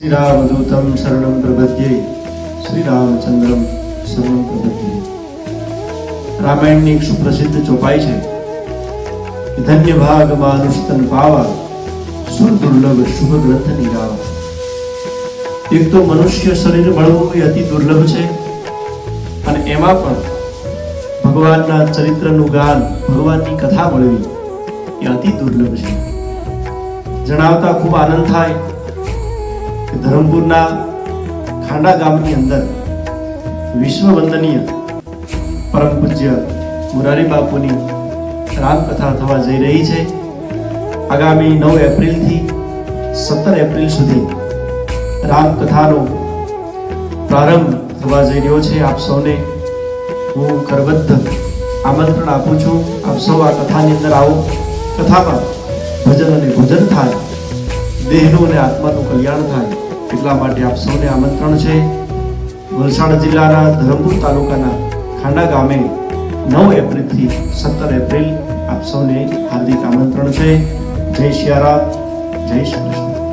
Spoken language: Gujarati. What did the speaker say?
શ્રીરામદૂતમ શરણમ પ્રપદ્યે શ્રીરામચંદ્રમ શરણમ પ્રપદ્યે રામાયણની એક સુપ્રસિદ્ધ ચોપાઈ છે ધન્ય ભાગ માનુષતન પાવા સુર દુર્લભ શુભ ગ્રંથ નિરાવા। એક તો મનુષ્ય શરીર મળવું એ અતિ દુર્લભ છે અને એમાં પણ ભગવાનના ચરિત્રનું ગાન, ભગવાનની કથા મળવી એ અતિ દુર્લભ છે। જણાવતા ખૂબ આનંદ થાય ધરમપુરના ખાંડા ગામની અંદર વિશ્વ વંદનીય પરમ પૂજ્ય મુરારી બાપુની રામકથા થવા જઈ રહી છે. આગામી નવ એપ્રિલથી સત્તર એપ્રિલ સુધી રામકથાનો પ્રારંભ થવા જઈ રહ્યો છે. આપ સૌને હું કરબદ્ધ આમંત્રણ આપું છું. આપ સૌ આ કથાની અંદર આવો. કથામાં ભજન અને ભોજન થાય. દેહનું અને આત્માનું કલ્યાણ થાય. એટલા માટે આપ સૌને આમંત્રણ છે. વલસાડ જિલ્લાના ધરમપુર તાલુકાના ખાંડા ગામે નવ એપ્રિલથી સત્તર એપ્રિલ આપ સૌને હાર્દિક આમંત્રણ છે. જય શિયારામ, જય શ્રી કૃષ્ણ.